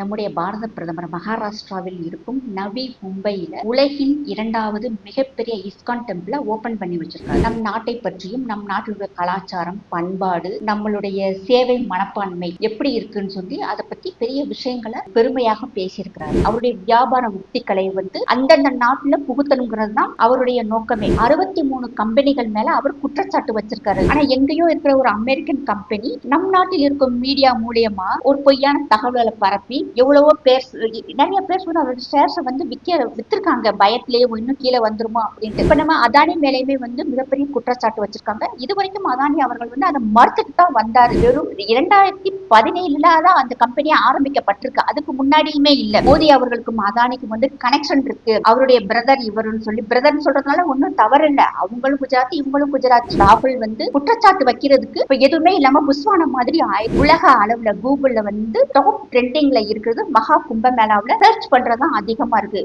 நம்முடைய பாரத பிரதமர் மகாராஷ்டிராவில் இருக்கும் நவி மும்பையில உலகின் இரண்டாவது மிகப்பெரிய இஸ்கான் டெம்பிள ஓபன் பண்ணி வச்சிருக்காரு. நம் நாட்டை பற்றியும் நம் நாட்டினுடைய கலாச்சாரம் பண்பாடு நம்மளுடைய சேவை மனப்பான்மை எப்படி இருக்குன்னு சொல்லி அதை பத்தி பெரிய விஷயங்களை பெருமையாக பேசியிருக்கிறார். அவருடைய வியாபார உத்திகளை வந்து அந்தந்த நாட்டுல புகுத்தணுங்கிறது தான் அவருடைய நோக்கமே. அறுபத்தி மூணு கம்பெனிகள் மேல அவர் குற்றச்சாட்டு வச்சிருக்காரு. ஆனா எங்கேயோ இருக்கிற ஒரு அமெரிக்கன் கம்பெனி நம் நாட்டில் இருக்கும் மீடியா மூலியமா ஒரு பொய்யான தகவல்களை பரப்பி எவ்வளவோ பேர் நிறைய பேர் சொன்ன அவரோட ஷேர்ஸை வந்து விற்க வித்திருக்காங்க. பயத்திலேயே இன்னும் கீழே வந்துருமோ? அப்படின்ட்டு. இப்ப நம்ம அதானி மேலேயுமே வந்து மிகப்பெரிய குற்றச்சாட்டு வச்சிருக்காங்க. இது வரைக்கும் அதானி அவர்கள் வந்து அதை மறுத்துட்டு தான் வந்தாரு. வெறும் இரண்டாயிரத்தி பதினேழுல தான் அந்த கம்பெனியை ஆரம்பிக்கப்பட்டிருக்கு. அதுக்கு முன்னாடியுமே இல்ல. மோடி அவர்களுக்கும் அதானிக்கும் வந்து கனெக்ஷன் இருக்கு. அவருடைய பிரதர் இவருன்னு சொல்லி பிரதர்னு சொல்றதுனால ஒன்றும் தவறு இல்ல. அவங்களும் குஜராத்தி இவங்களும் குஜராத்தி. ராகுல் வந்து குற்றச்சாட்டு வைக்கிறதுக்கு இப்ப எதுவுமே இல்லாம புஸ்வான மாதிரி உலக அளவுல கூகுள்ல வந்து டாப் ட்ரெண்டிங்ல இருக்கிறது. மகா கும்பமேளாவில் சர்ச் பண்றதுதான் அதிகமா இருக்கு.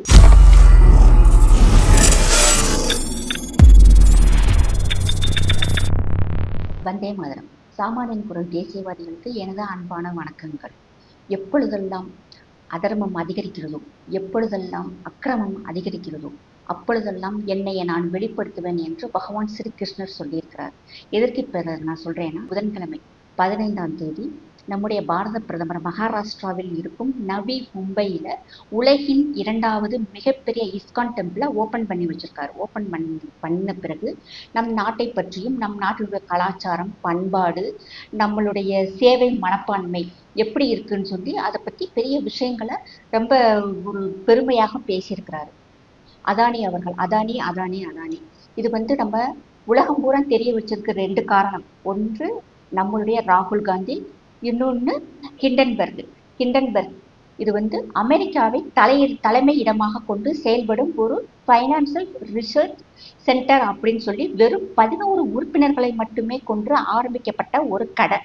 வந்தே மாதிரம். சாமானியன் குரல் தேசியவாதிகளுக்கு எனது அன்பான வணக்கங்கள். எப்பொழுதெல்லாம் அதர்மம் அதிகரிக்கிறதோ எப்பொழுதெல்லாம் அக்கிரமம் அதிகரிக்கிறதோ அப்பொழுதெல்லாம் என்னைய நான் வெளிப்படுத்துவேன் என்று பகவான் ஸ்ரீ கிருஷ்ணர் சொல்லியிருக்கிறார். எதற்கு பிறகு நான் சொல்றேன்னா புதன்கிழமை பதினைந்தாம் தேதி நம்முடைய பாரத பிரதமர் மகாராஷ்டிராவில் இருக்கும் நவி மும்பையில உலகின் இரண்டாவது மிகப்பெரிய இஸ்கான் டெம்பிள ஓப்பன் பண்ணி வச்சிருக்காரு. ஓப்பன் பண்ணி பண்ண பிறகு நம் நாட்டை பற்றியும் நம் நாட்டுடைய கலாச்சாரம் பண்பாடு நம்மளுடைய சேவை மனப்பான்மை எப்படி இருக்குன்னு சொல்லி அதை பற்றி பெரிய விஷயங்களை ரொம்ப ஒரு பெருமையாக பேசியிருக்கிறாரு. அதானி அவர்கள் அதானி அதானி அதானி. இது வந்து நம்ம உலகம் பூரா தெரிய வச்சிருக்க ரெண்டு காரணம். ஒன்று நம்மளுடைய ராகுல் காந்தி இன்னொன்று ஹிண்டன்பர்க். ஹிண்டன்பர்க். இது வந்து அமெரிக்காவை தலை தலைமை இடமாக கொண்டு செயல்படும் ஒரு ஃபைனான்சியல் ரிசர்ச் சென்டர் அப்படின்னு சொல்லி வெறும் பதினோரு உறுப்பினர்களை மட்டுமே கொண்டு ஆரம்பிக்கப்பட்ட ஒரு கடை.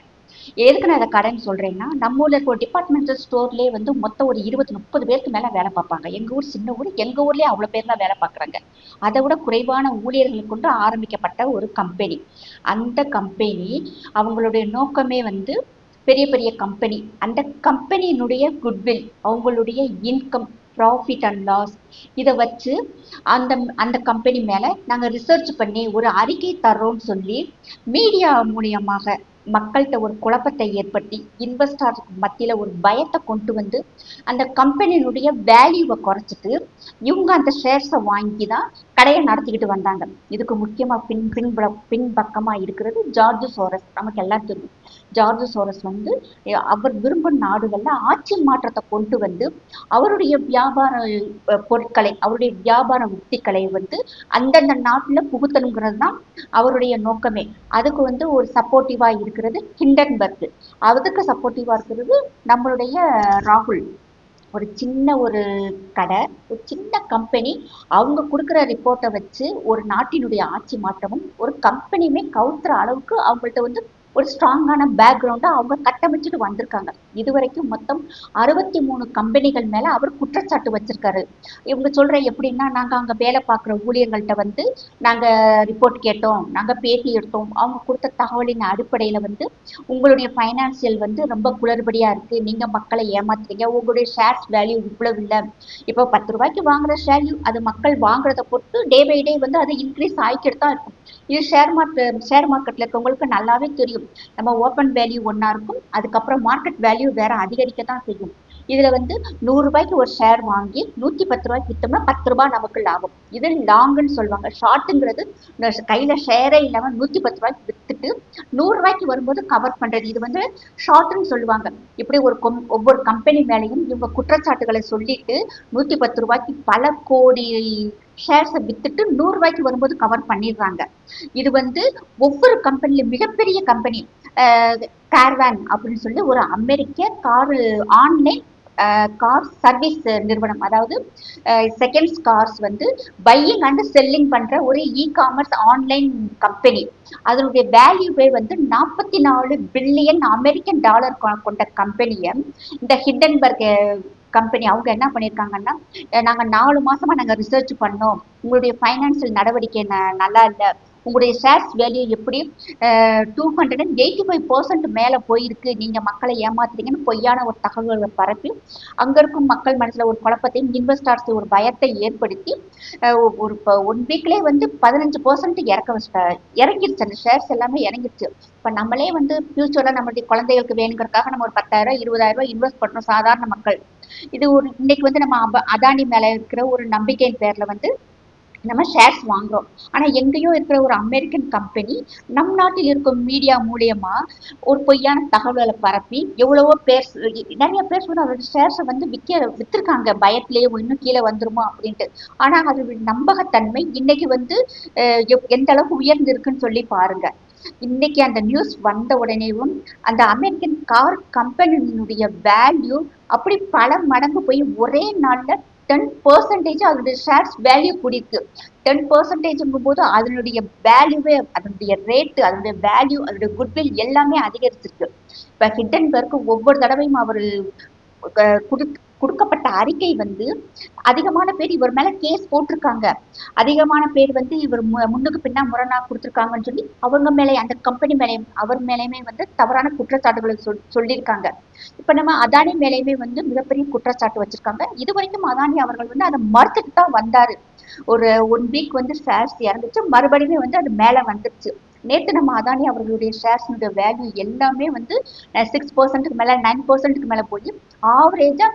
எதுக்கு நான் அதை கடைன்னு சொல்றேன்னா நம்ம ஊர்ல இருக்கிற டிபார்ட்மெண்டல் ஸ்டோர்லயே வந்து மொத்தம் ஒரு இருபது முப்பது பேருக்கு மேல வேலை பார்ப்பாங்க. எங்க ஊர் சின்ன ஊர் எங்க ஊர்லயே அவ்வளவு பேர் தான் வேலை பார்க்குறாங்க. அதை விட குறைவான ஊழியர்களை கொண்டு ஆரம்பிக்கப்பட்ட ஒரு கம்பெனி அந்த கம்பெனி அவங்களுடைய நோக்கமே வந்து பெரிய பெரிய கம்பெனி அந்த கம்பெனியினுடைய குட்வில் அவங்களுடைய இன்கம் ப்ராஃபிட் அண்ட் லாஸ் இதை வச்சு அந்த அந்த கம்பெனி மேலே நாங்கள் ரிசர்ச் பண்ணி ஒரு அறிக்கை தர்றோம்னு சொல்லி மீடியா மூலியமாக மக்கள்கிட்ட ஒரு குழப்பத்தை ஏற்படுத்தி இன்வெஸ்டர் மத்தியில் ஒரு பயத்தை கொண்டு வந்து அந்த கம்பெனியினுடைய வேல்யூவை குறைச்சிட்டு இவங்க அந்த ஷேர்ஸை வாங்கி தான் கடையை நடத்திக்கிட்டு வந்தாங்க. இதுக்கு முக்கியமாக பின் பின் பின்பக்கமாக இருக்கிறது ஜார்ஜ் சோரஸ். நமக்கு எல்லாம் தெரியும். ஜார்ஜ் சோரஸ் வந்து அவர் விரும்பும் நாடுகளில் ஆட்சி மாற்றத்தை கொண்டு வந்து அவருடைய வியாபார பொருட்களை அவருடைய வியாபார உத்திகளை வந்து அந்தந்த நாட்டில் புகுத்தணுங்கிறது தான் அவருடைய நோக்கமே. அதுக்கு வந்து ஒரு சப்போர்ட்டிவாக இருக்கிறது ஹிண்டன்பர்க் அதுக்கு சப்போர்ட்டிவாக இருக்கிறது நம்மளுடைய ராகுல். ஒரு சின்ன ஒரு கடை ஒரு சின்ன கம்பெனி அவங்க கொடுக்குற ரிப்போர்ட்டை வச்சு ஒரு நாட்டினுடைய ஆட்சி மாற்றமும் ஒரு கம்பெனியுமே கவுத்துற அளவுக்கு அவங்கள்ட்ட வந்து ஒரு ஸ்ட்ராங்கான பேக்ரவுண்டை அவங்க கட்டமைச்சிட்டு வந்திருக்காங்க. இது வரைக்கும் மொத்தம் அறுபத்தி மூணு கம்பெனிகள் மேலே அவர் குற்றச்சாட்டு வச்சிருக்காரு. இவங்க சொல்கிற எப்படின்னா நாங்கள் அங்கே வேலை பார்க்குற ஊழியர்கள்ட்ட வந்து நாங்கள் ரிப்போர்ட் கேட்டோம் நாங்கள் பேட்டி எடுத்தோம். அவங்க கொடுத்த தகவலின் அடிப்படையில் வந்து உங்களுடைய ஃபைனான்சியல் வந்து ரொம்ப குளறுபடியாக இருக்குது நீங்கள் மக்களை ஏமாத்துறீங்க. உங்களுடைய ஷேர்ஸ் வேல்யூ இவ்வளவு இல்லை. இப்போ பத்து ரூபாய்க்கு வாங்குற ஷேர் அது மக்கள் வாங்குறத பொறுத்து டே பை டே வந்து அது இன்க்ரீஸ் ஆகிக்கிட்டு தான் இருக்கும். இது ஷேர் மார்க்கெட் ஷேர் மார்க்கெட்ல இருக்கவங்களுக்கு நல்லாவே தெரியும். நம்ம ஓப்பன் வேல்யூ ஒன்றா இருக்கும். அதுக்கப்புறம் மார்க்கெட் வேல்யூ வேற அதிகரிக்க தான் செய்யும். இதுல வந்து நூறு ரூபாய்க்கு ஒரு ஷேர் வாங்கி நூத்தி பத்து ரூபாய்க்கு வித்தோம்னா பத்து ரூபாய் நமக்கு லாபம். இது லாங்குன்னு சொல்லுவாங்க. ஷார்ட்டுங்கிறது கையில ஷேரே இல்லாமல் நூத்தி பத்து ரூபாய்க்கு விற்றுட்டு நூறுரூவாய்க்கு வரும்போது கவர் பண்றது. இது வந்து ஷார்ட்னு சொல்லுவாங்க. இப்படி ஒரு கொம்- ஒவ்வொரு கம்பெனி மேலேயும் இவங்க குற்றச்சாட்டுகளை சொல்லிட்டு நூத்தி பத்து ரூபாய்க்கு பல கோடி ஷேர்ஸை வித்துட்டு நூறுரூவாய்க்கு வரும்போது கவர் பண்ணிடுறாங்க. இது வந்து ஒவ்வொரு கம்பெனில மிகப்பெரிய கம்பெனி கேர்வேன் அப்படின்னு சொல்லி ஒரு அமெரிக்க கார் ஆன்லைன் கார் சர்வீஸ் நிறுவனம். அதாவது செகண்ட்ஸ் கார்ஸ் வந்து பையிங் அண்ட் செல்லிங் பண்ற ஒரு இ காமர்ஸ் ஆன்லைன் கம்பெனி அதனுடைய வேல்யூவே வந்து நாற்பத்தி நாலு பில்லியன் அமெரிக்கன் டாலர் கொண்ட கம்பெனியை இந்த ஹிண்டன்பர்க் கம்பெனி அவங்க என்ன பண்ணியிருக்காங்கன்னா நாங்கள் நாலு மாசமா நாங்கள் ரிசர்ச் பண்ணோம். உங்களுடைய ஃபைனான்சியல் நடவடிக்கை நல்லா இல்லை. உங்களுடைய ஷேர்ஸ் வேல்யூ எப்படி? Two hundred and eighty five percent மேலே போயிருக்கு. நீங்கள் மக்களை ஏமாத்துறீங்கன்னு பொய்யான ஒரு தகவல்களை பரப்பி அங்கே இருக்கும் மக்கள் மனசில் ஒரு குழப்பத்தையும் இன்வெஸ்டார்ஸ் ஒரு பயத்தை ஏற்படுத்தி ஒரு இப்போ ஒன் வீக்லேயே வந்து பதினஞ்சு பர்சன்ட் இறக்க இறங்கிருச்சு. அந்த ஷேர்ஸ் எல்லாமே இறங்கிருச்சு. இப்போ நம்மளே வந்து ஃபியூச்சரில் நம்மளுடைய குழந்தைகளுக்கு வேணுங்கிறதுக்காக நம்ம ஒரு பத்தாயிரம் இருபதாயிரம் ரூபாய் இன்வெஸ்ட் பண்ணுறோம் சாதாரண மக்கள். இது ஒரு இன்னைக்கு வந்து நம்ம அப- அதானி மேலே இருக்கிற ஒரு நம்பிக்கையின் பேரில் வந்து நம்ம ஷேர்ஸ் வாங்குறோம். ஆனால் எங்கேயோ இருக்கிற ஒரு அமெரிக்கன் கம்பெனி நம் நாட்டில் இருக்கும் மீடியா மூலியமா ஒரு பொய்யான தகவல்களை பரப்பி எவ்வளவோ பேர் நிறைய பேர் வந்து அவரோட ஷேர்ஸை வந்து விற்க வித்திருக்காங்க. பயத்திலேயே இன்னும் கீழே வந்துருமா? அப்படின்ட்டு. ஆனால் அதோட நம்பகத்தன்மை இன்னைக்கு வந்து எப்- எந்த அளவுக்கு உயர்ந்து இருக்குன்னு சொல்லி பாருங்க. இன்னைக்கு அந்த நியூஸ் வந்த உடனேவும் அந்த அமெரிக்கன் கார் கம்பெனியினுடைய வேல்யூ அப்படி பல மடங்கு போய் ஒரே நாளில் டென் பர்சன்டேஜ் அதனுடைய ஷேர்ஸ் வேல்யூ கூடியிருக்கு டென் பர்சன்டேஜ்ங்கும் போது அதனுடைய வேல்யூவே அதனுடைய ரேட்டு அதனுடைய வேல்யூ அதனுடைய குட்வில் எல்லாமே அதிகரிச்சிருக்கு. இப்போ ஹிட்டன்பர்க்கு ஒவ்வொரு தடவையும் அவர் கொடுக்கப்பட்ட அறிக்கை வந்து அதிகமான பேர் இவர் மேல கேஸ் போட்டிருக்காங்க. அதிகமான பேர் வந்து இவர் மு- முன்னுக்கு பின்னா முரணா கொடுத்துருக்காங்கன்னு சொல்லி அவங்க மேலே அந்த கம்பெனி மேலேயும் அவர் மேலேயுமே வந்து தவறான குற்றச்சாட்டுகளை சொல் சொல்லியிருக்காங்க. இப்ப நம்ம அதானி மேலேயுமே வந்து மிகப்பெரிய குற்றச்சாட்டு வச்சிருக்காங்க. இது வரைக்கும் அதானி அவர்கள் வந்து அதை மறுத்துட்டு தான் வந்தாரு. ஒரு ஒன் வீக் வந்து ஷேர்ஸ் இறந்துச்சு. மறுபடியுமே வந்து அது மேல வந்துருச்சு. நேத்து நம்ம அதானி அவர்களுடைய ஷேர்ஸ்னுடைய வேல்யூ எல்லாமே வந்து சிக்ஸ் பர்சன்ட்டுக்கு மேலே நைன் பர்சன்ட்டுக்கு மேலே போய் ஆவரேஜா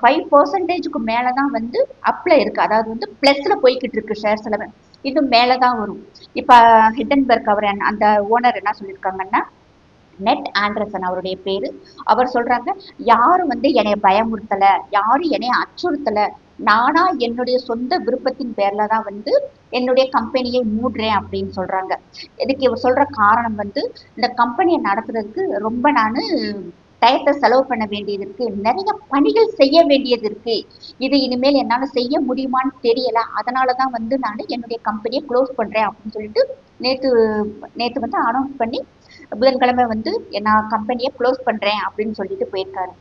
ஃபைவ் பர்சன்டேஜுக்கு மேலே தான் வந்து அப்ல இருக்கு. அதாவது வந்து பிளஸ்ல போய்கிட்டு இருக்கு ஷேர்ஸ் எல்லாமே. இன்னும் மேலே தான் வரும். இப்போ ஹிட்டன்பர்க் அவர் அந்த ஓனர் என்ன சொல்லியிருக்காங்கன்னா நெட் ஆண்டர்சன் அவருடைய பேரு. அவர் சொல்றாங்க யாரும் வந்து என்னை பயமுறுத்தல யாரும் என்னை அச்சுறுத்தல. நானா என்னுடைய சொந்த விருப்பத்தின் பேர்ல தான் வந்து என்னுடைய கம்பெனியை மூடுறேன் அப்படின்னு சொல்றாங்க. இதுக்கு இவர் சொல்ற காரணம் வந்து இந்த கம்பெனியை நடத்துறதுக்கு ரொம்ப நான் டயத்தை செலவு பண்ண வேண்டியது இருக்கு. நிறைய பணிகள் செய்ய வேண்டியது இருக்கு. இது இனிமேல் என்னால செய்ய முடியுமான்னு தெரியல. அதனால தான் வந்து நான் என்னுடைய கம்பெனியை க்ளோஸ் பண்றேன் அப்படின்னு சொல்லிட்டு நேத்து நேத்து வந்து அனௌன்ஸ் பண்ணி புதன்கிழமை வந்து நான் கம்பெனியை க்ளோஸ் பண்றேன் அப்படின்னு சொல்லிட்டு போயிருக்காரு.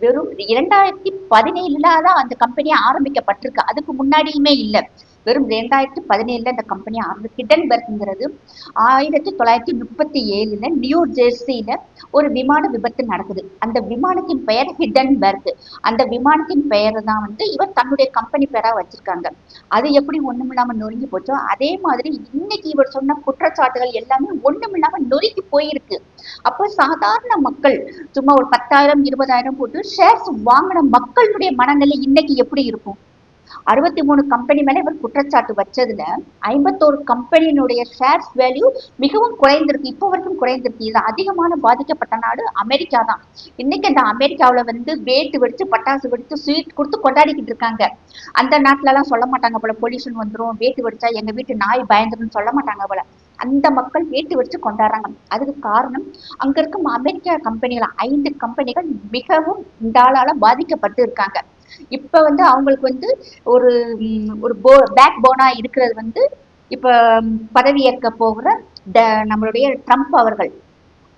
வெறும் இரண்டாயிரத்தி பதினேழுல தான் அந்த கம்பெனி ஆரம்பிக்கப்பட்டிருக்கு. அதுக்கு முன்னாடியுமே இல்லை. வெறும் ரெண்டாயிரத்தி பதினேழுல இந்த கம்பெனி ஆரம்பி கிட்டன்பர்க்ங்கிறது ஆயிரத்தி தொள்ளாயிரத்தி முப்பத்தி ஏழுல நியூ ஜெர்சியில ஒரு விமான விபத்து நடக்குது. அந்த விமானத்தின் பெயர் ஹிடன்பர்க் அந்த விமானத்தின் பெயர் தான் வந்து இவர் தன்னுடைய கம்பெனி பேரா வச்சிருக்காங்க. அது எப்படி ஒண்ணுமில்லாம நொறுங்கி போச்சோ அதே மாதிரி இன்னைக்கு இவர் சொன்ன குற்றச்சாட்டுகள் எல்லாமே ஒண்ணுமில்லாம நொறுங்கி போயிருக்கு. அப்போ சாதாரண மக்கள் சும்மா ஒரு பத்தாயிரம் இருபதாயிரம் போட்டு ஷேர்ஸ் வாங்கின மக்களுடைய மனநிலை இன்னைக்கு எப்படி இருக்கும்? அறுபத்தி மூணு கம்பெனி மேலே இவர் குற்றச்சாட்டு வச்சதுல ஐம்பத்தோரு கம்பெனியினுடைய ஷேர்ஸ் வேல்யூ மிகவும் குறைந்திருக்கு இப்போ வரைக்கும் குறைந்திருக்கு. இது அதிகமான பாதிக்கப்பட்ட நாடு அமெரிக்கா தான். இன்னைக்கு அந்த அமெரிக்காவுல வந்து வேட்டு வெடிச்சு பட்டாசு வெடிச்சு ஸ்வீட் கொடுத்து கொண்டாடிக்கிட்டு இருக்காங்க. அந்த நாட்டிலலாம் எல்லாம் சொல்ல மாட்டாங்க போல பொல்யூஷன் வந்துடும் வேட்டு வெடிச்சா எங்க வீட்டு நாய் பயந்துடும் சொல்ல மாட்டாங்க போல. அந்த மக்கள் வேட்டு வச்சு கொண்டாடுறாங்க. அதுக்கு காரணம் அங்க இருக்கும் அமெரிக்கா கம்பெனிகள் ஐந்து கம்பெனிகள் மிகவும் இந்த ஆளால பாதிக்கப்பட்டு இருக்காங்க. இப்ப வந்து அவங்களுக்கு வந்து ஒரு ஒரு போ பேக் போனா இருக்கிறது வந்து இப்ப பதவியேற்க போகிற ட- நம்மளுடைய ட்ரம்ப் அவர்கள்.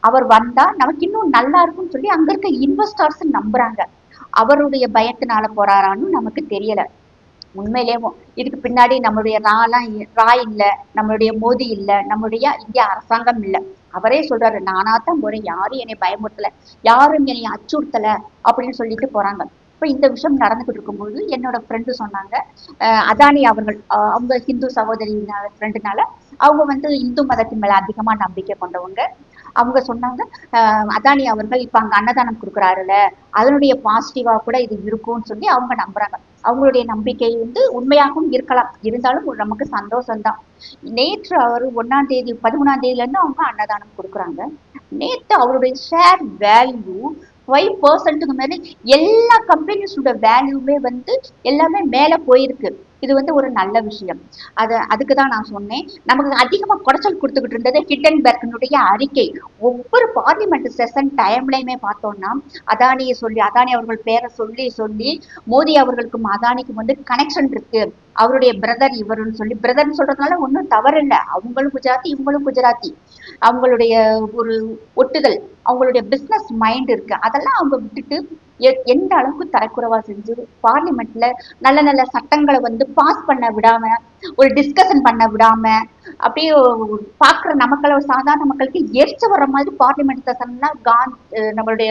அவர் வந்தா நமக்கு இன்னும் நல்லா இருக்கும்னு சொல்லி அங்க இருக்க இன்வெஸ்டர்ஸ் நம்புறாங்க. அவருடைய பயத்தினால போறாரான்னு நமக்கு தெரியல. உண்மையிலேயும் இதுக்கு பின்னாடி நம்மளுடைய ராலாம் இ- ரா இல்ல நம்மளுடைய மோதி இல்ல நம்மளுடைய இந்திய அரசாங்கம் இல்லை. அவரே சொல்றாரு நானா தான் போறேன் யாரும் என்னை பயமுறுத்தல யாரும் என்னை அச்சுறுத்தல அப்படின்னு சொல்லிட்டு போறாங்க. இப்போ இந்த விஷயம் நடந்துகிட்டு இருக்கும்போது என்னோட ஃப்ரெண்டு சொன்னாங்க. அதானி அவர்கள் அவங்க ஹிந்து சகோதரி ஃப்ரெண்டுனால அவங்க வந்து இந்து மதத்தின் மேல அதிகமா நம்பிக்கை கொண்டவங்க. அவங்க சொன்னாங்க அதானி அவர்கள் இப்ப அங்க அன்னதானம் கொடுக்குறாருல அதனுடைய பாசிட்டிவா கூட இது இருக்கும்னு சொல்லி அவங்க நம்புறாங்க. அவங்களுடைய நம்பிக்கை வந்து உண்மையாகவும் இருக்கலாம். இருந்தாலும் ஒரு நமக்கு சந்தோஷம்தான். நேற்று அவர் ஒன்னாம் தேதி பதிமூணாம் தேதியில இருந்து அவங்க அன்னதானம் கொடுக்குறாங்க. நேற்று அவருடைய ஷேர் வேல்யூ ஃபைவ் பர்சன்ட்டுக்கு மேலே எல்லா கம்பெனிஸோட வேல்யூமே வந்து எல்லாமே மேல போயிருக்கு. இது வந்து ஒரு நல்ல விஷயம். அது அதுக்கு தான் நான் சொன்னேன். நமக்கு அதிகமாக குறைச்சல் கொடுத்துக்கிட்டு இருந்தது ஹிட்டன்பர்க்கினுடைய அறிக்கை. ஒவ்வொரு பார்லிமெண்ட் செஷன் டைம்லையுமே பார்த்தோம்னா அதானியை சொல்லி அதானி அவர்கள் பேரை சொல்லி சொல்லி மோடி அவர்களுக்கும் அதானிக்கும் வந்து கனெக்ஷன் இருக்கு. அவருடைய பிரதர் இவருன்னு சொல்லி பிரதர்னு சொல்றதுனால ஒன்றும் தவறு இல்லை அவங்களும் குஜராத்தி இவங்களும் குஜராத்தி. அவங்களுடைய ஒரு ஒட்டுதல் அவங்களுடைய பிஸ்னஸ் மைண்ட் இருக்கு. அதெல்லாம் அவங்க விட்டுட்டு எந்த அளவுக்கு தரக்குறைவா செஞ்சு பார்லிமெண்ட்ல நல்ல நல்ல சட்டங்களை வந்து பாஸ் பண்ண விடாம ஒரு டிஸ்கஷன் பண்ண விடாம அப்படியே பாக்குற நமக்கள சாதாரண மக்களுக்கு எரிச்ச வர்ற மாதிரி பார்லிமெண்ட் செஷன்லாம் காந்த் நம்மளுடைய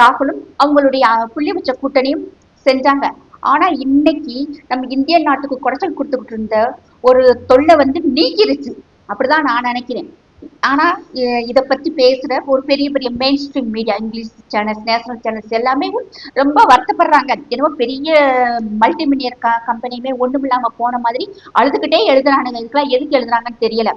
ராகுலும் அவங்களுடைய புள்ளி வச்ச கூட்டணியும் செஞ்சாங்க. ஆனா இன்னைக்கு நம்ம இந்திய நாட்டுக்கு குடைச்சல் கொடுத்துக்கிட்டு இருந்த ஒரு தொல்லை வந்து நீக்கிருச்சு அப்படிதான் நான் நினைக்கிறேன். ஆனா இதை பற்றி பத்தி பேசுற ஒரு பெரிய பெரிய mainstream media English channels national channels எல்லாமே ரொம்ப வருத்தப்படுறாங்க. என்னவோ பெரிய மல்டி மில்லியர் கம்பெனியுமே ஒண்ணும் இல்லாம போன மாதிரி அழுதுகிட்டே எழுதுறானுங்க. இதுக்கெல்லாம் எதுக்கு எழுதுறாங்கன்னு தெரியல.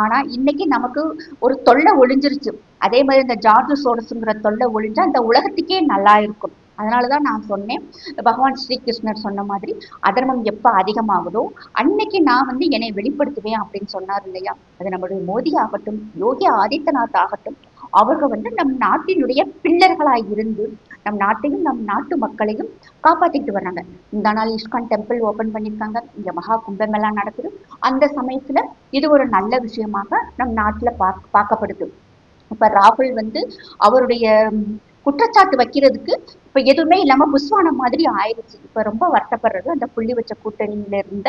ஆனா இன்னைக்கு நமக்கு ஒரு தொல்லை ஒளிஞ்சிருச்சு அதே மாதிரி இந்த ஜார்ஜ் சோடஸுங்கிற தொல்லை ஒழிஞ்சா இந்த உலகத்துக்கே நல்லா இருக்கும். அதனாலதான் நான் சொன்னேன் பகவான் ஸ்ரீகிருஷ்ணர் சொன்ன மாதிரி அதர்மம் எப்ப அதிகமாகுதோ அன்னைக்கு நான் வந்து என்னை வெளிப்படுத்துவேன் அப்படின்னு சொன்னார் இல்லையா? அது நம்மளுடைய மோடி ஆகட்டும் யோகி ஆதித்யநாத் ஆகட்டும் அவங்க வந்து நம் நாட்டினுடைய பில்லர்களாய் இருந்து நம் நாட்டையும் நம் நாட்டு மக்களையும் காப்பாத்திட்டு வர்றாங்க. இந்த நாள் இஸ்கான் டெம்பிள் ஓபன் பண்ணியிருக்காங்க இங்க மகா கும்பமேளா நடக்குது. அந்த சமயத்துல இது ஒரு நல்ல விஷயமாக நம் நாட்டுல பார்க்க பார்க்கப்படுது. இப்ப ராகுல் வந்து அவருடைய குற்றச்சாட்டு வைக்கிறதுக்கு இப்ப எதுவுமே இல்லாம புஸ்வானம் மாதிரி ஆயிடுச்சு. இப்ப ரொம்ப வருத்தப்படுறது அந்த புள்ளி வச்ச கூட்டணியில இருந்த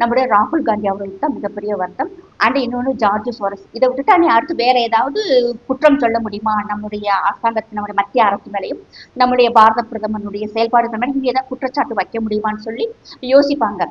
நம்முடைய ராகுல் காந்தி அவர்களுக்கு தான் மிகப்பெரிய வருத்தம். அண்ட் இன்னொன்னு ஜார்ஜ் சோரஸ். இதை விட்டுட்டு நீ அடுத்து வேற ஏதாவது குற்றம் சொல்ல முடியுமா? நம்முடைய அரசாங்கத்து நம்முடைய மத்திய அரசு மேலையும் நம்முடைய பாரத பிரதமருடைய செயல்பாடுகள் மேலே இங்கே ஏதாவது குற்றச்சாட்டு வைக்க முடியுமான்னு சொல்லி யோசிப்பாங்க.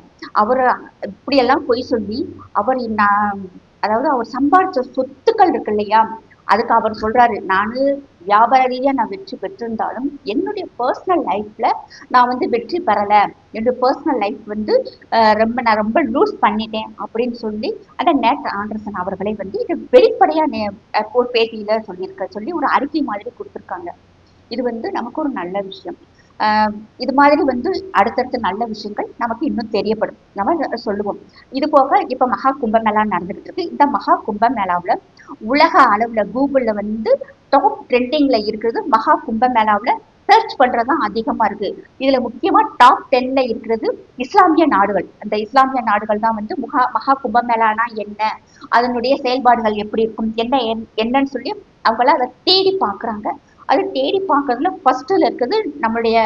அவர் இப்படியெல்லாம் பொய் சொல்லி அவர் நான் அதாவது அவர் சம்பாதிச்ச சொத்துக்கள் இருக்கு இல்லையா? அதுக்கு அவர் சொல்றாரு நானு வியாபார ரீதியா நான் வெற்றி பெற்றிருந்தாலும் என்னுடைய பர்சனல் லைஃப்ல நான் வந்து வெற்றி பெறல. என்னுடைய பர்சனல் லைஃப் வந்து ரொம்ப நான் ரொம்ப லூஸ் பண்ணிட்டேன். அப்படின்னு சொல்லி அந்த நேட் ஆண்டர்சன் அவர்களை வந்து இது வெளிப்படையா நே- ஒரு பேட்டியில சொல்லியிருக்க சொல்லி ஒரு அறிக்கை மாதிரி கொடுத்துருக்காங்க. இது வந்து நமக்கு ஒரு நல்ல விஷயம். இது மாதிரி வந்து அடுத்தடுத்த நல்ல விஷயங்கள் நமக்கு இன்னும் தெரியப்படும். நம்ம சொல்லுவோம். இது போக இப்ப மகா கும்பமேளா நடந்துகிட்டு இருக்கு. இந்த மகா கும்பமேளாவுல உலக அளவுல கூகுள்ல வந்து டாப் ட்ரெண்டிங்ல இருக்கிறது மகா கும்பமேளாவில் சர்ச் பண்றதுதான் அதிகமா இருக்கு. இதுல முக்கியமா டாப் டென்ல இருக்கிறது இஸ்லாமிய நாடுகள். அந்த இஸ்லாமிய நாடுகள் தான் வந்து முகா மகா கும்பமேளானா என்ன? அதனுடைய செயல்பாடுகள் எப்படி இருக்கும்? என்ன என்னன்னு சொல்லி அவங்களாம் அதை தேடி பார்க்கறாங்க. அது தேடி பார்க்கறதுல ஃபர்ஸ்ட்ல இருக்குது நம்மளுடைய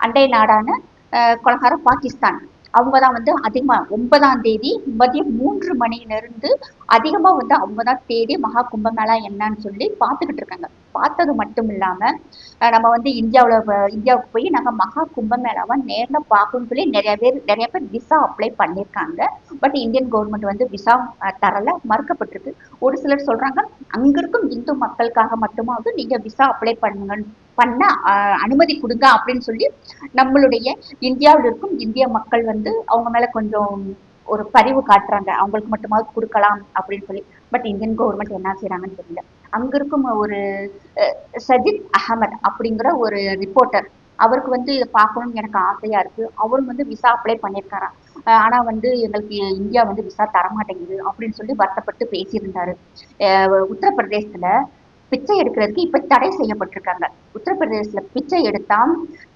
அண்டை நாடான அஹ், கொலகார பாகிஸ்தான். அவங்க தான் வந்து அதிகமா ஒன்பதாம் தேதி மதியம் மூன்று மணியிலிருந்து இருந்து அதிகமா வந்து அவங்க தான் தேடி மகா கும்பமேளா என்னன்னு சொல்லி பார்த்துக்கிட்டு இருக்காங்க. பார்த்தது மட்டும் இல்லாம நம்ம வந்து இந்தியாவில் இந்தியாவுக்கு போய் நாங்கள் மகா கும்பமேளாவை நேரில் பார்க்கணும்னு சொல்லி நிறைய பேர் நிறைய பேர் விசா அப்ளை பண்ணியிருக்காங்க. பட் இந்தியன் கவர்மெண்ட் வந்து விசா தரல மறுக்கப்பட்டிருக்கு. ஒரு சிலர் சொல்றாங்க அங்க இருக்கும் இந்து மக்களுக்காக மட்டுமாவது நீங்க விசா அப்ளை பண்ணுங்க பண்ண அனுமதி கொடுங்க அப்படின்னு சொல்லி நம்மளுடைய இந்தியாவில் இருக்கும் இந்திய மக்கள் வந்து அவங்க மேல கொஞ்சம் ஒரு பரிவு காட்டுறாங்க. அவங்களுக்கு மட்டுமாவது கொடுக்கலாம் அப்படின்னு சொல்லி. பட் இந்தியன் கவர்மெண்ட் என்ன செய்கிறாங்கன்னு தெரியல. அங்க இருக்கும் ஒரு அஹ், சஜித் அகமது அப்படிங்கிற ஒரு ரிப்போர்ட்டர் அவருக்கு வந்து இதை பார்க்கணும்னு எனக்கு ஆசையா இருக்கு. அவரும் வந்து விசா அப்ளை பண்ணியிருக்காராம் அஹ் ஆனா வந்து எங்களுக்கு இந்தியா வந்து விசா தரமாட்டேங்குது அப்படின்னு சொல்லி வருத்தப்பட்டு பேசியிருந்தாரு. அஹ் உத்தரப்பிரதேசத்துல பிச்சை எடுக்கிறதுக்கு இப்ப தடை செய்யப்பட்டிருக்காங்க. உத்தரப்பிரதேசத்துல பிச்சை எடுத்தா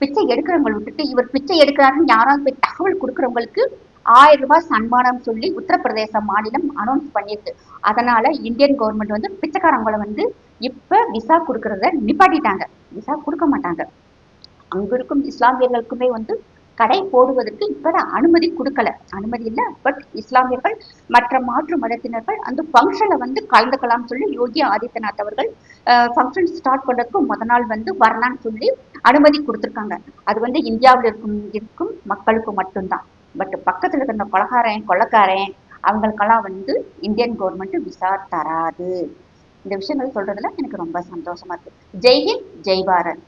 பிச்சை எடுக்கிறவங்களை விட்டுட்டு இவர் பிச்சை எடுக்கிறாருன்னு யாராவது போய் தகவல் கொடுக்குறவங்களுக்கு ஆயிரம் ரூபாய் சன்மானம் சொல்லி உத்தரப்பிரதேச மாநிலம் அனௌன்ஸ் பண்ணியிருக்கு. அதனால இந்தியன் கவர்மெண்ட் வந்து பிச்சைக்காரங்களை வந்து இப்ப விசா கொடுக்கறத நிப்பாட்டிட்டாங்க. விசா கொடுக்க மாட்டாங்க. அங்க இருக்கும் இஸ்லாமியர்களுக்குமே வந்து கடை போடுவதற்கு இப்ப அனுமதி கொடுக்கல. அனுமதி இல்ல பட் இஸ்லாமியர்கள் மற்ற மாற்று மதத்தினர்கள் அந்த ஃபங்க்ஷனை வந்து கலந்துக்கலாம் சொல்லி யோகி ஆதித்யநாத் அவர்கள் ஃபங்க்ஷன் ஸ்டார்ட் பண்றதுக்கு முத நாள் வந்து வரலாம்னு சொல்லி அனுமதி கொடுத்திருக்காங்க. அது வந்து இந்தியாவில் இருக்கும் இருக்கும் மக்களுக்கு மட்டும்தான். பட் பக்கத்துல இருக்கிற கொலகாரன் கொள்ளக்காரன் அவங்களுக்கெல்லாம் வந்து இந்தியன் கவர்மெண்ட் விசா தராது. இந்த விஷயங்கள் சொல்றதுல எனக்கு ரொம்ப சந்தோஷமா இருக்கு. ஜெய்ஹிந்த் ஜெய் பாரத்.